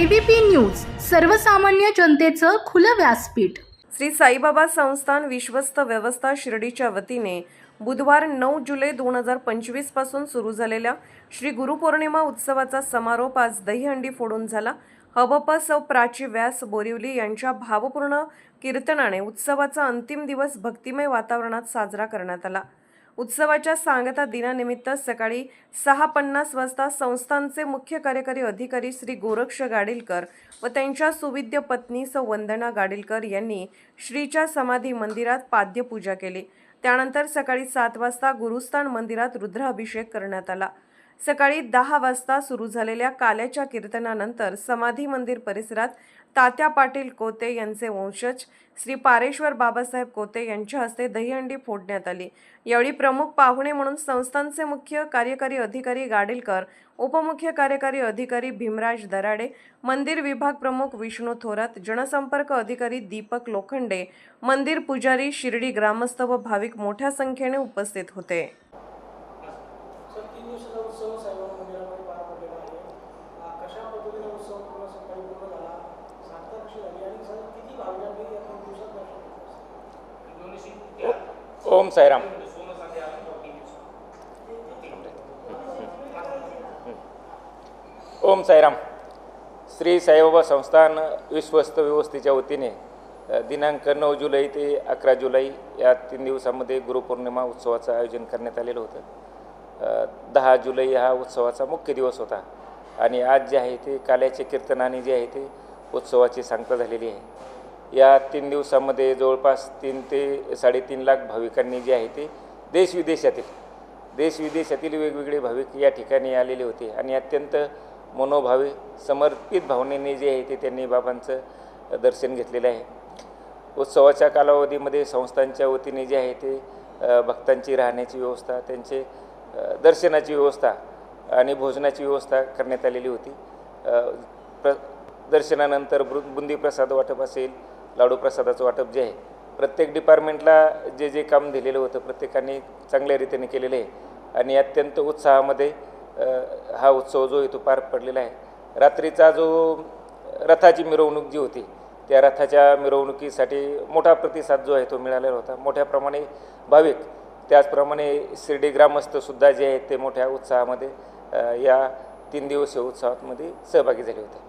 ABP news सर्वसामान्य जनतेचं खुलं व्यासपीठ. श्री साईबाबा संस्थान विश्वस्त व्यवस्था शिर्डीच्या वतीने बुधवार नऊ जुलै दोन हजार पंचवीसपासून सुरू झालेल्या श्री गुरुपौर्णिमा उत्सवाचा समारोप आज दहीहंडी फोडून झाला. हबप सौ प्राची व्यास बोरिवली यांच्या भावपूर्ण कीर्तनाने उत्सवाचा अंतिम दिवस भक्तिमय वातावरणात साजरा करण्यात आला. उत्सवाच्या सांगता दिनानिमित्त सकाळी सहा पन्नास वाजता संस्थांचे मुख्य कार्यकारी अधिकारी श्री गोरक्ष गाडीलकर व त्यांच्या सुविद्य पत्नी सौ वंदना गाडीलकर यांनी श्रीच्या समाधी मंदिरात पाद्यपूजा केली. त्यानंतर सकाळी सात वाजता गुरुस्थान मंदिरात रुद्राभिषेक करण्यात आला. सकाळी दहा वाजता सुरू झालेल्या काल्याच्या कीर्तनानंतर समाधी मंदिर परिसरात तात्या पाटील कोते यांचे वंशज श्री पारेश्वर बाबासाहेब कोते यांच्या हस्ते दहीहंडी फोडण्यात आली. यावेळी प्रमुख पाहुणे म्हणून संस्थांचे मुख्य कार्यकारी अधिकारी गाडीलकर उपमुख्य कार्यकारी अधिकारी भीमराज दराडे मंदिर विभाग प्रमुख विष्णू थोरात जनसंपर्क अधिकारी दीपक लोखंडे मंदिर पुजारी शिर्डी ग्रामस्थ व भाविक मोठ्या संख्येने उपस्थित होते सर तीन दिवसाचा उत्सव साईबाबा मंदिरामध्ये पार पडलेला आहे अं, कशा पद्धतीने उत्सव पूर्ण सकाळी पूर्ण झाला सांगता कशी झाली आणि सर किती भाविकांनी या तीन दिवसात दर्शन घेतलं ओम साईराम. ओम साईराम. श्री साईबाबा संस्थान विश्वस्त व्यवस्थेच्या वतीने दिनांक नऊ जुलै ते अकरा जुलै या तीन दिवसामध्ये गुरुपौर्णिमा उत्सवाचं आयोजन करण्यात आलेलं होतं. दहा जुलै हा उत्सवाचा मुख्य दिवस होता. आणि आज जे आहे ते काल्याचे कीर्तनाने जे आहे ते उत्सवाची सांगता झालेली आहे. या तीन दिवसामध्ये जवळपास तीन ते साडेतीन लाख भाविकांनी जे आहे ते देशविदेशातील देशविदेशातील वेगवेगळे भाविक या ठिकाणी आलेले होते आणि अत्यंत मनोभावे समर्पित भावनेने जे आहे ते त्यांनी बाबांचं दर्शन घेतलेलं आहे. उत्सवाच्या कालावधीमध्ये संस्थांच्या वतीने जे आहे ते भक्तांची राहण्याची व्यवस्था त्यांचे दर्शनाची व्यवस्था आणि भोजनाची व्यवस्था करण्यात आलेली होती. प्र दर्शनानंतर बृ बुंदी प्रसाद वाटप असेल लाडू प्रसादाचं वाटप जे आहे प्रत्येक डिपार्टमेंटला जे जे काम दिलेलं होतं प्रत्येकाने चांगल्या रीतीने केलेलं आहे. आणि अत्यंत उत्साहामध्ये हा उत्सव जो आहे तो पार पडलेला आहे. रात्रीचा जो रथाची मिरवणूक जी होती त्या रथाच्या मिरवणुकीसाठी मोठा प्रतिसाद जो आहे तो मिळालेला होता. मोठ्या प्रमाणे भाविक त्याचप्रमाणे शिर्डी ग्रामस्थसुद्धा जे आहेत ते मोठ्या उत्साहामध्ये या तीन दिवसीय उत्सवामध्ये सहभागी झाले होते.